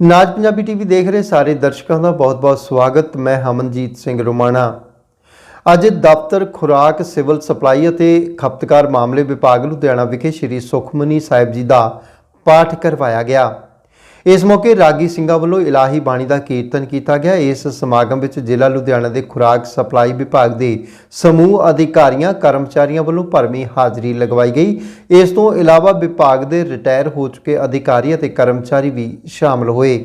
ਨਾਜ Punjabi TV ਦੇਖ ਰਹੇ ਸਾਰੇ ਦਰਸ਼ਕਾਂ ਦਾ ਬਹੁਤ-ਬਹੁਤ ਸਵਾਗਤ। ਮੈਂ ਹਮਨਜੀਤ ਸਿੰਘ ਰੋਮਾਣਾ। ਅੱਜ ਦਫ਼ਤਰ, ਖੁਰਾਕ, ਸਿਵਲ ਸਪਲਾਈ ਅਤੇ ਖਪਤਕਾਰ ਮਾਮਲੇ ਵਿਭਾਗ ਲੁਧਿਆਣਾ ਵਿਖੇ ਸ੍ਰੀ ਸੁਖਮਨੀ ਸਾਹਿਬ ਜੀ ਦਾ ਪਾਠ ਕਰਵਾਇਆ ਗਿਆ। ਇਸ ਮੌਕੇ ਰਾਗੀ ਸਿੰਘਾਂ ਵੱਲੋਂ ਇਲਾਹੀ ਬਾਣੀ ਦਾ ਕੀਰਤਨ ਕੀਤਾ ਗਿਆ। ਇਸ ਸਮਾਗਮ ਵਿੱਚ ਜ਼ਿਲ੍ਹਾ ਲੁਧਿਆਣਾ ਦੇ ਖੁਰਾਕ ਸਪਲਾਈ ਵਿਭਾਗ ਦੇ ਸਮੂਹ ਅਧਿਕਾਰੀਆਂ, ਕਰਮਚਾਰੀਆਂ ਵੱਲੋਂ ਭਰਮੀ ਹਾਜ਼ਰੀ ਲਗਵਾਈ ਗਈ। ਇਸ ਤੋਂ ਇਲਾਵਾ ਵਿਭਾਗ ਦੇ ਰਿਟਾਇਰ ਹੋ ਚੁੱਕੇ ਅਧਿਕਾਰੀ ਅਤੇ ਕਰਮਚਾਰੀ ਵੀ ਸ਼ਾਮਲ ਹੋਏ।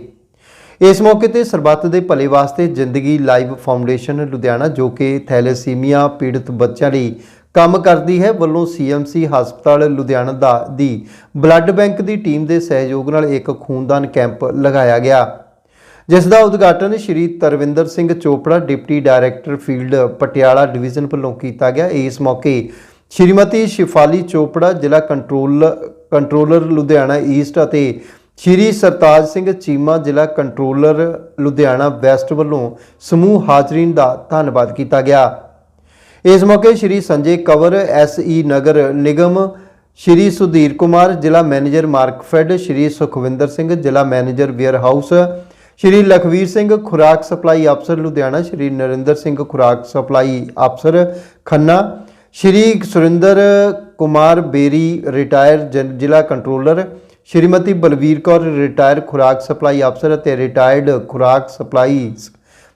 ਇਸ ਮੌਕੇ ਤੇ ਸਰਬੱਤ ਦੇ ਭਲੇ ਵਾਸਤੇ ਜ਼ਿੰਦਗੀ ਲਾਈਵ ਫਾਊਂਡੇਸ਼ਨ ਲੁਧਿਆਣਾ, ਜੋ ਕਿ ਥੈਲੇਸੀਮੀਆ, ਪੀੜਤ ਬੱਚਿਆਂ ਲਈ ਕੰਮ ਕਰਦੀ ਹੈ ਵੱਲੋਂ ਸੀਐਮਸੀ ਹਸਪਤਾਲ ਲੁਧਿਆਣਾ ਦਾ ਦੀ ਬਲੱਡ ਬੈਂਕ ਦੀ ਟੀਮ ਦੇ ਸਹਿਯੋਗ ਨਾਲ ਇੱਕ ਖੂਨਦਾਨ ਕੈਂਪ ਲਗਾਇਆ ਗਿਆ। ਜਿਸ ਦਾ ਉਦਘਾਟਨ Shri Tarvinder Singh Chopra, deputy director field Patiala division ਵੱਲੋਂ ਕੀਤਾ ਗਿਆ। ਇਸ ਮੌਕੇ ਸ਼੍ਰੀਮਤੀ ਸ਼ਿਫਾਲੀ ਚੋਪੜਾ, ਜ਼ਿਲ੍ਹਾ ਕੰਟਰੋਲ, ਕੰਟਰੋਲਰ ਲੁਧਿਆਣਾ ਈਸਟ ਅਤੇ ਸ਼੍ਰੀ ਸਰਤਾਜ ਸਿੰਘ ਚੀਮਾ, ਜ਼ਿਲ੍ਹਾ ਕੰਟਰੋਲਰ ਲੁਧਿਆਣਾ ਵੈਸਟ ਵੱਲੋਂ ਸਮੂਹ ਹਾਜ਼ਰੀਨ ਦਾ ਧੰਨਵਾਦ ਕੀਤਾ ਗਿਆ। ਇਸ ਮੌਕੇ ਸ਼੍ਰੀ ਸੰਜੇ ਕਵਰ ਐਸਈ ਨਗਰ ਨਿਗਮ, ਸ਼੍ਰੀ ਸੁਧੀਰ ਕੁਮਾਰ, ਜ਼ਿਲ੍ਹਾ ਮੈਨੇਜਰ ਮਾਰਕਫੈਡ ਸ਼੍ਰੀ ਸੁਖਵਿੰਦਰ ਸਿੰਘ, ਜ਼ਿਲ੍ਹਾ manager warehouse, Shri Lakhvir Singh, ਖੁਰਾਕ ਸਪਲਾਈ ਅਫਸਰ ਲੁਧਿਆਣਾ, ਸ਼੍ਰੀ ਨਰਿੰਦਰ ਸਿੰਘ, ਖੁਰਾਕ ਸਪਲਾਈ ਅਫਸਰ ਖੰਨਾ, ਸ਼੍ਰੀ ਸੁਰਿੰਦਰ ਕੁਮਾਰ ਬੇਰੀ, ਰਿਟਾਇਰ ਜਨ- ਜ਼ਿਲ੍ਹਾ ਕੰਟਰੋਲਰ, ਸ਼੍ਰੀਮਤੀ ਬਲਵੀਰ ਕੌਰ, ਰਿਟਾਇਰ ਖੁਰਾਕ ਸਪਲਾਈ ਅਫਸਰ ਅਤੇ ਰਿਟਾਇਰਡ ਖੁਰਾਕ ਸਪਲਾਈ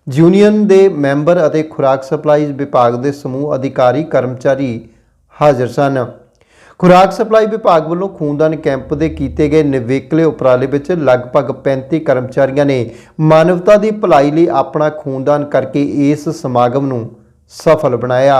ਯੂਨੀਅਨ ਦੇ ਮੈਂਬਰ ਅਤੇ ਖੁਰਾਕ ਸਪਲਾਈ ਵਿਭਾਗ ਦੇ ਸਮੂਹ ਅਧਿਕਾਰੀ ਕਰਮਚਾਰੀ ਹਾਜ਼ਰ ਸਨ। ਖੁਰਾਕ ਸਪਲਾਈ ਵਿਭਾਗ ਵੱਲੋਂ ਖੂਨਦਾਨ ਕੈਂਪ ਦੇ ਕੀਤੇ ਗਏ ਨਿਵੇਕਲੇ ਉਪਰਾਲੇ ਵਿੱਚ ਲਗਭਗ 35 ਕਰਮਚਾਰੀਆਂ ਨੇ ਮਾਨਵਤਾ ਦੀ ਭਲਾਈ ਲਈ ਆਪਣਾ ਖੂਨਦਾਨ ਕਰਕੇ ਇਸ ਸਮਾਗਮ ਨੂੰ ਸਫਲ ਬਣਾਇਆ।